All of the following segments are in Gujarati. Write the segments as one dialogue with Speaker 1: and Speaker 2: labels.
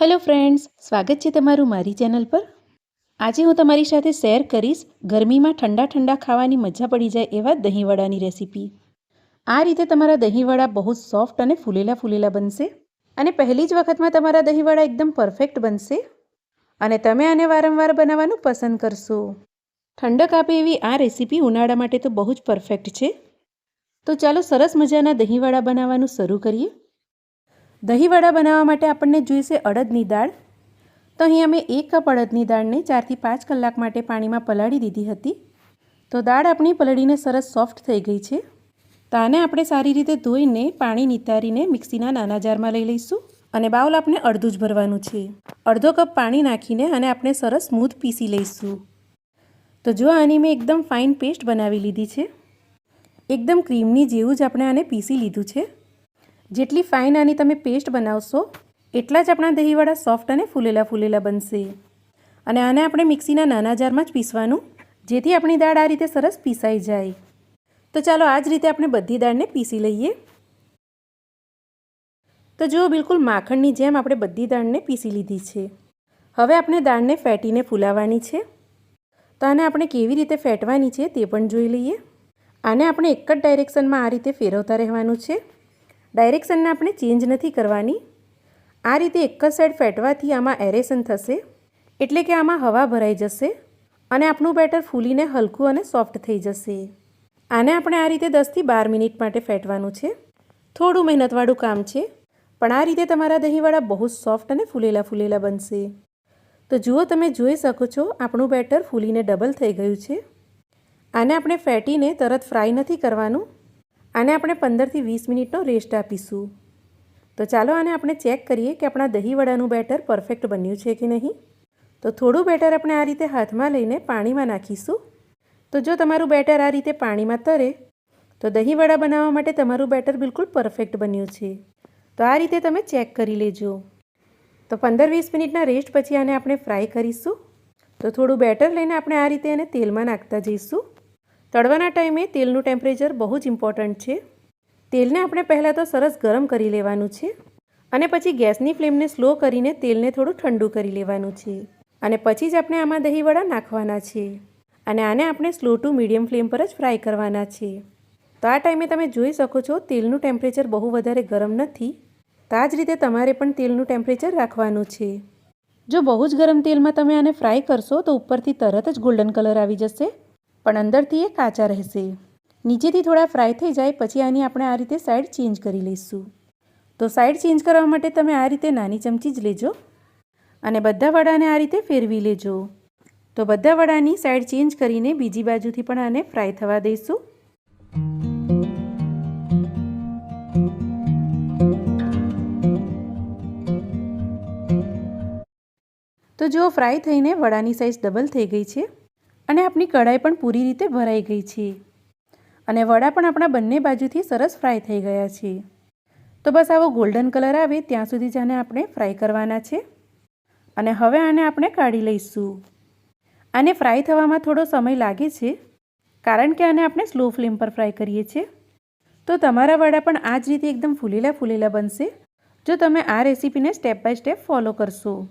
Speaker 1: હેલો ફ્રેન્ડ્સ, સ્વાગત છે તમારું મારી ચેનલ પર. આજે હું તમારી સાથે શેર કરીશ ગરમીમાં ઠંડા ઠંડા ખાવાની મજા પડી જાય એવા દહીંવડાની રેસીપી. આ રીતે તમારા દહીંવડા બહુ સોફ્ટ અને ફૂલેલા ફૂલેલા બનશે અને પહેલી જ વખતમાં તમારા દહીંવડા એકદમ પરફેક્ટ બનશે અને તમે આને વારંવાર બનાવવાનું પસંદ કરશો. ઠંડક આપે એવી આ રેસીપી ઉનાળા માટે તો બહુ જ પરફેક્ટ છે. તો ચાલો સરસ મજાના દહીંવડા બનાવવાનું શરૂ કરીએ. દહીંવડા બનાવવા માટે આપણને જોઈશે અડદની દાળ. તો અહીં અમે એક કપ અડદની દાળને ચારથી પાંચ કલાક માટે પાણીમાં પલાળી દીધી હતી. તો દાળ આપણી પલળીને સરસ સોફ્ટ થઈ ગઈ છે. તો આને આપણે સારી રીતે ધોઈને પાણી નિતારીને મિક્સીના નાના જારમાં લઈ લઈશું અને બાઉલ આપણે અડધું જ ભરવાનું છે. અડધો કપ પાણી નાખીને અને આપણે સરસ સ્મૂથ પીસી લઈશું. તો જો આની મેં એકદમ ફાઇન પેસ્ટ બનાવી લીધી છે. એકદમ ક્રીમની જેવું જ આપણે આને પીસી લીધું છે. જેટલી ફાઇન આની તમે પેસ્ટ બનાવશો, એટલા જ આપણા દહીંવડા સોફ્ટ અને ફૂલેલા ફૂલેલા બનશે. અને આને આપણે મિક્સીના નાના જારમાં જ પીસવાનું, જેથી આપણી દાળ આ રીતે સરસ પીસાઈ જાય. તો ચાલો આ જ રીતે આપણે બધી દાળને પીસી લઈએ. તો જુઓ, બિલકુલ માખણની જેમ આપણે બધી દાળને પીસી લીધી છે. હવે આપણે દાળને ફેટીને ફૂલાવવાની છે. તો આને આપણે કેવી રીતે ફેટવાની છે તે પણ જોઈ લઈએ. આને આપણે એક જ ડાયરેક્શનમાં આ રીતે ફેરવતા રહેવાનું છે. ડાયરેક્શનને આપણે ચેન્જ નથી કરવાની. આ રીતે એક જ સાઈડ ફેટવાથી આમાં એરેશન થશે. એટલે કે આમાં હવા ભરાઈ જશે અને આપણું બેટર ફૂલીને હલકું અને સોફ્ટ થઈ જશે. આને આપણે આ રીતે દસથી બાર મિનિટ માટે ફેટવાનું છે. થોડું મહેનતવાળું કામ છે, પણ આ રીતે તમારા દહીંવાળા બહુ જ સોફ્ટ અને ફૂલેલા ફૂલેલા બનશે. તો જુઓ તમે જોઈ શકો છો, આપણું બેટર ફૂલીને ડબલ થઈ ગયું છે. આને આપણે ફેટીને તરત ફ્રાય નથી કરવાનું. આને આપણે પંદરથી વીસ મિનિટનો રેસ્ટ આપીશું. તો ચાલો આને આપણે ચેક કરીએ કે આપણા દહીંવડાનું બેટર પરફેક્ટ બન્યું છે કે નહીં. તો થોડું બેટર આપણે આ રીતે હાથમાં લઈને પાણીમાં નાખીશું. તો જો તમારું બેટર આ રીતે પાણીમાં તરે, તો દહીંવડા બનાવવા માટે તમારું બેટર બિલકુલ પરફેક્ટ બન્યું છે. તો આ રીતે તમે ચેક કરી લેજો. તો પંદર વીસ મિનિટના રેસ્ટ પછી આને આપણે ફ્રાય કરીશું. તો થોડું બેટર લઈને આપણે આ રીતે એને તેલમાં નાખતા જઈશું. તળવાના ટાઈમે તેલનું ટેમ્પરેચર બહુ જ ઇમ્પોર્ટન્ટ છે. તેલને આપણે પહેલાં તો સરસ ગરમ કરી લેવાનું છે અને પછી ગેસની ફ્લેમને સ્લો કરીને તેલને થોડું ઠંડુ કરી લેવાનું છે અને પછી જ આપણે આમાં દહીંવડા નાખવાના છે અને આને આપણે સ્લો ટુ મીડિયમ ફ્લેમ પર જ ફ્રાય કરવાના છે. તો આ ટાઈમે તમે જોઈ શકો છો તેલનું ટેમ્પરેચર બહુ વધારે ગરમ નથી. તો આ જ રીતે તમારે પણ તેલનું ટેમ્પરેચર રાખવાનું છે. જો બહુ જ ગરમ તેલમાં તમે આને ફ્રાય કરશો તો ઉપરથી તરત જ ગોલ્ડન કલર આવી જશે. પણ અંદરથી એ કાચા રહેશે. નીચેથી થોડા ફ્રાય થઈ જાય, પછી આની આપણે આ રીતે સાઈડ ચેન્જ કરી લઈશું. તો સાઈડ ચેન્જ કરવા માટે તમે આ રીતે નાની ચમચી જ લેજો અને બધા વડાને આ રીતે ફેરવી લેજો. તો બધા વડાની સાઈડ ચેન્જ કરીને બીજી બાજુથી પણ આને ફ્રાય થવા દઈશું. તો જો ફ્રાય થઈને વડાની સાઈઝ ડબલ થઈ ગઈ છે અને આપણી કઢાઈ પણ પૂરી રીતે ભરાઈ ગઈ છે. અને વડા પણ આપણા બંને બાજુથી સરસ ફ્રાય થઈ ગયા છે. તો બસ આવો ગોલ્ડન કલર આવે ત્યાં સુધી જ આને આપણે ફ્રાય કરવાના છે. અને હવે આને આપણે કાઢી લઈશું. આને ફ્રાય થવામાં થોડો સમય લાગે છે, કારણ કે આને આપણે સ્લો ફ્લેમ પર ફ્રાય કરીએ છીએ. તો તમારા વડા પણ આ જ રીતે એકદમ ફૂલેલા ફૂલેલા બનશે, જો તમે આ રેસીપીને સ્ટેપ બાય સ્ટેપ ફોલો કરશો.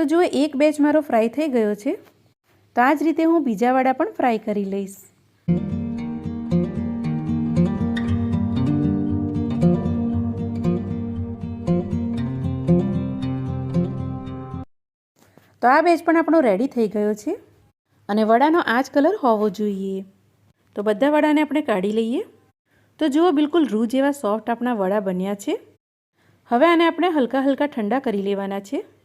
Speaker 1: તો જો એક બેચ મારો ફ્રાય થઈ ગયો છે. તો આ જ રીતે હું બીજા વાળા પણ ફ્રાય કરી લઈશ. તો આ બેચ પણ આપણો રેડી થઈ ગયો છે. અને વડાનો આ જ કલર હોવો જોઈએ. તો બધા વડાને આપણે કાઢી લઈએ. તો જુઓ, બિલકુલ રૂ જેવા સોફ્ટ આપણા વડા બન્યા છે. હવે આને આપણે હલકા હલકા ઠંડા કરી લેવાના છે.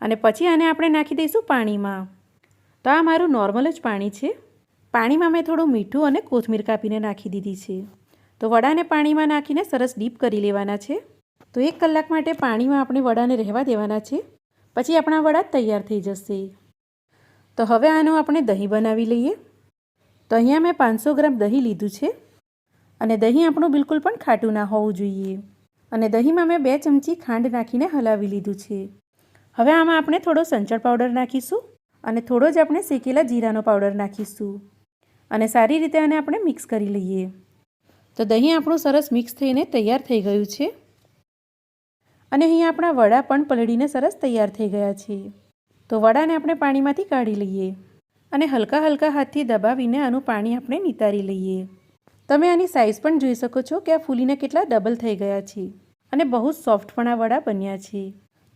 Speaker 1: અને પછી આને આપણે નાખી દઈશું પાણીમાં. તો આ મારું નોર્મલ જ પાણી છે. પાણીમાં મેં થોડું મીઠું અને કોથમીર કાપીને નાખી દીધી છે. તો વડાને પાણીમાં નાખીને સરસ ડીપ કરી લેવાના છે. તો એક કલાક માટે પાણીમાં આપણે વડાને રહેવા દેવાના છે. પછી આપણા વડા તૈયાર થઈ જશે. તો હવે આનું આપણે દહીં બનાવી લઈએ. તો અહીંયા મેં પાંચસો ગ્રામ દહીં લીધું છે. અને દહીં આપણું બિલકુલ પણ ખાટું ના હોવું જોઈએ. અને દહીંમાં મેં બે ચમચી ખાંડ નાખીને હલાવી લીધું છે. હવે આમાં આપણે થોડો સંચળ પાવડર નાખીશું અને થોડો જ આપણે શેકેલા જીરાનો પાવડર નાખીશું. અને સારી રીતે આને આપણે મિક્સ કરી લઈએ. તો દહીં આપણું સરસ મિક્સ થઈને તૈયાર થઈ ગયું છે. અને અહીં આપણા વડા પણ પલળીને સરસ તૈયાર થઈ ગયા છે. તો વડાને આપણે પાણીમાંથી કાઢી લઈએ અને હલકા હલકા હાથથી દબાવીને આનું પાણી આપણે નિતારી લઈએ. તમે આની સાઇઝ પણ જોઈ શકો છો કે આ ફૂલીને કેટલા ડબલ થઈ ગયા છે અને બહુ સોફ્ટ પણ આ વડા બન્યા છે.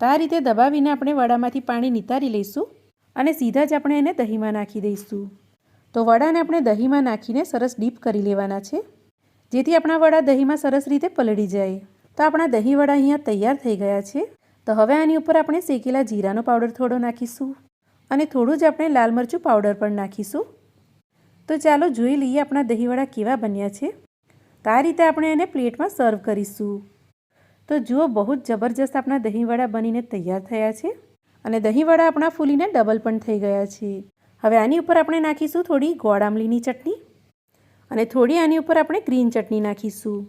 Speaker 1: તો આ રીતે દબાવીને આપણે વડામાંથી પાણી નિતારી લઈશું અને સીધા જ આપણે એને દહીંમાં નાખી દઈશું. તો વડાને આપણે દહીંમાં નાખીને સરસ ડીપ કરી લેવાના છે. જેથી આપણા વડા દહીંમાં સરસ રીતે પલળી જાય. તો આપણા દહીં વડા અહીંયા તૈયાર થઈ ગયા છે. તો હવે આની ઉપર આપણે શેકેલા જીરાનો પાવડર થોડો નાખીશું અને થોડું જ આપણે લાલ મરચું પાવડર પણ નાખીશું. તો ચાલો જોઈ લઈએ આપણા દહીંવડા કેવા બન્યા છે. તો આ રીતે આપણે એને પ્લેટમાં સર્વ કરીશું. તો જુઓ, બહુ જ જબરજસ્ત આપણા દહીંવડા બનીને તૈયાર થયા છે અને દહીંવડા આપણા ફૂલીને ડબલ પણ થઈ ગયા છે. હવે આની ઉપર આપણે નાખીશું થોડી ગોળ આમલીની ચટણી અને થોડી આની ઉપર આપણે ગ્રીન ચટણી નાખીશું.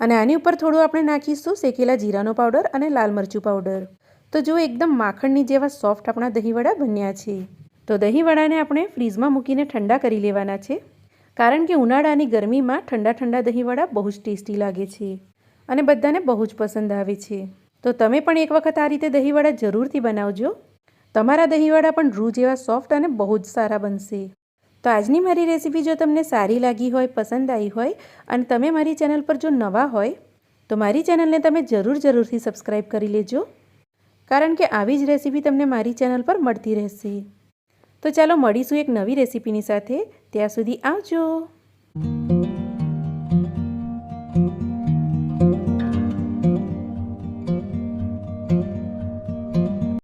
Speaker 1: અને આની ઉપર થોડું આપણે નાખીશું શેકેલા જીરાનો પાવડર અને લાલ મરચું પાવડર. તો જો એકદમ માખણની જેવા સોફ્ટ આપણા દહીંવડા બન્યા છે. તો દહીંવડાને આપણે ફ્રીઝમાં મૂકીને ઠંડા કરી લેવાના છે. કારણ કે ઉનાળાની ગરમીમાં ઠંડા ઠંડા દહીંવડા બહુ જ ટેસ્ટી લાગે છે. અને બધાને બહુ જ પસંદ આવે છે. તો તમે પણ એક વખત આ રીતે દહીંવડા જરૂરથી બનાવજો. તમારા દહીંવડા પણ રૂ જેવા સોફ્ટ અને બહુ જ સારા બનશે. તો આજની મારી રેસીપી જો તમને સારી લાગી હોય, પસંદ આવી હોય અને તમે મારી ચેનલ પર જો નવા હોય, તો મારી ચેનલને તમે જરૂર જરૂરથી સબસ્ક્રાઈબ કરી લેજો. કારણ કે આવી જ રેસીપી તમને મારી ચેનલ પર મળતી રહેશે. તો ચાલો મળીશું એક નવી રેસીપીની સાથે. ત્યાં સુધી આવજો.